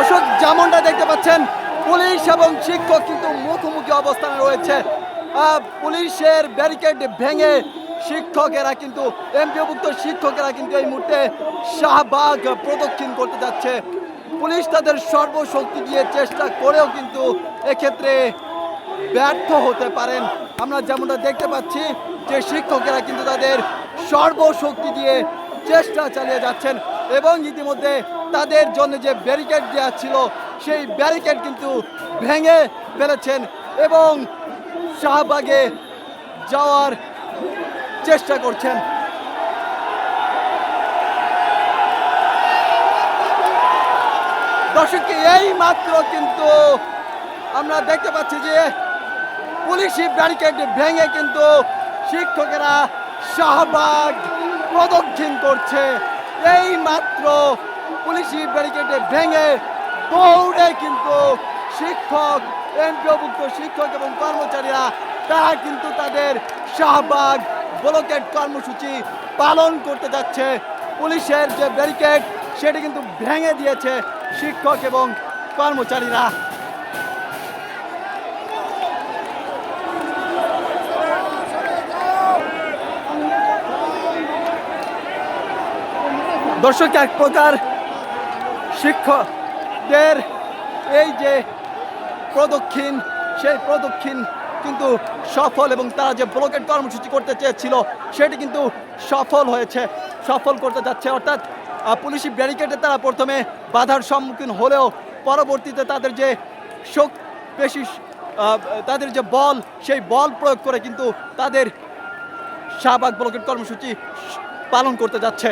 দর্শক যেমনটা দেখতে পাচ্ছেন, পুলিশ এবং শিক্ষক কিন্তু মুখোমুখি অবস্থানে রয়েছে। পুলিশের ব্যারিকেড ভেঙে শিক্ষকেরা কিন্তু, এমপিওভুক্ত শিক্ষকেরা কিন্তু এই মুহূর্তে শাহবাগ প্রদক্ষিণ করতে যাচ্ছে। পুলিশ তাদের সর্বশক্তি দিয়ে চেষ্টা করেও কিন্তু এক্ষেত্রে ব্যর্থ হতে পারেন। আমরা যেমনটা দেখতে পাচ্ছি যে শিক্ষকেরা কিন্তু তাদের সর্বশক্তি দিয়ে চেষ্টা চালিয়ে যাচ্ছেন এবং ইতিমধ্যে তাদের জন্য যে ব্যারিকেড দেওয়া ছিল, সেই ব্যারিকেড কিন্তু ভেঙে ফেলেছেন এবং শাহবাগে যাওয়ার চেষ্টা করছেন। দর্শক, এই মাত্র কিন্তু আমরা দেখতে পাচ্ছি যে পুলিশি ব্যারিকেড ভেঙে কিন্তু শিক্ষকেরা শাহবাগ প্রদক্ষিণ করছে। এই মাত্র পুলিশি ব্যারিকেডে ভেঙে দৌড়ে কিন্তু শিক্ষক, এমপিওভুক্ত শিক্ষক এবং কর্মচারীরা, তারা কিন্তু তাদের শাহবাগ ব্লকেট কর্মসূচি পালন করতে যাচ্ছে। পুলিশের যে ব্যারিকেড, সেটি কিন্তু ভেঙে দিয়েছে শিক্ষক এবং কর্মচারীরা। দর্শক এক প্রকার শিক্ষকদের এই যে প্রদক্ষিণ সেই প্রদক্ষিণ কিন্তু সফল এবং তারা যে ব্লকেট কর্মসূচি করতে চেয়েছিল সেটি কিন্তু সফল হয়েছে সফল করতে যাচ্ছে। অর্থাৎ পুলিশি ব্যারিকেডে তারা প্রথমে বাধার সম্মুখীন হলেও পরবর্তীতে তাদের যে শোক আহ, তাদের যে বল সেই বল প্রয়োগ করে কিন্তু তাদের শাহবাগ ব্লকেট কর্মসূচি পালন করতে যাচ্ছে।